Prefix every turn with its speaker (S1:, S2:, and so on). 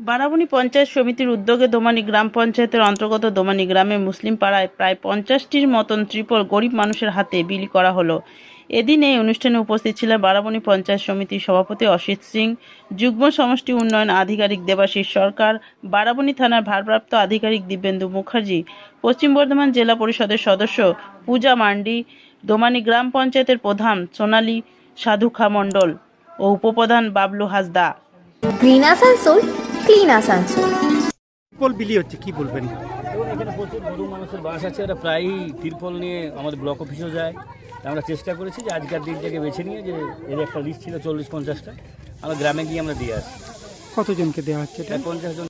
S1: বারাবণী পঞ্চায়েত সমিতির উদ্যোগে দোমানি গ্রাম পঞ্চায়েতের অন্তর্গত দোমানি গ্রামে মুসলিম পাড়ায় প্রায় পঞ্চাশটির মতন ত্রিপল গরিব মানুষের হাতে বিলি করা হলো। এদিন এই অনুষ্ঠানে উপস্থিত ছিলেন বারাবণী পঞ্চায়েত সমিতির সভাপতি অসিত সিং, যুগ্ম সমষ্টি উন্নয়ন আধিকারিক দেবাশিস সরকার, বারাবণী থানার ভারপ্রাপ্ত আধিকারিক দিব্যেন্দু মুখার্জি, পশ্চিম বর্ধমান জেলা পরিষদের সদস্য পূজা মান্ডি, দোমানি গ্রাম পঞ্চায়েতের প্রধান সোনালী সাধুখা মণ্ডল। ও উপপ্রধান Bablu Hansda.
S2: Green Asansol clean Asansol
S3: triple বিলি হচ্ছে কি বলবেন?
S4: দেখুন এখানে প্রচুর গরিব মানুষের বাস আছে এটা প্রায়ই তিরপল নিয়ে আমাদের ব্লক অফিসেও যায়। আমরা চেষ্টা করেছি যে আজকের দিনটাকে বেছে নিয়ে যে এর একটা লিস্ট ছিল চল্লিশ পঞ্চাশটা আমরা গ্রামে গিয়ে আমরা দিয়ে আসি
S3: কতজনকে দেওয়া হচ্ছে
S4: পঞ্চাশ জন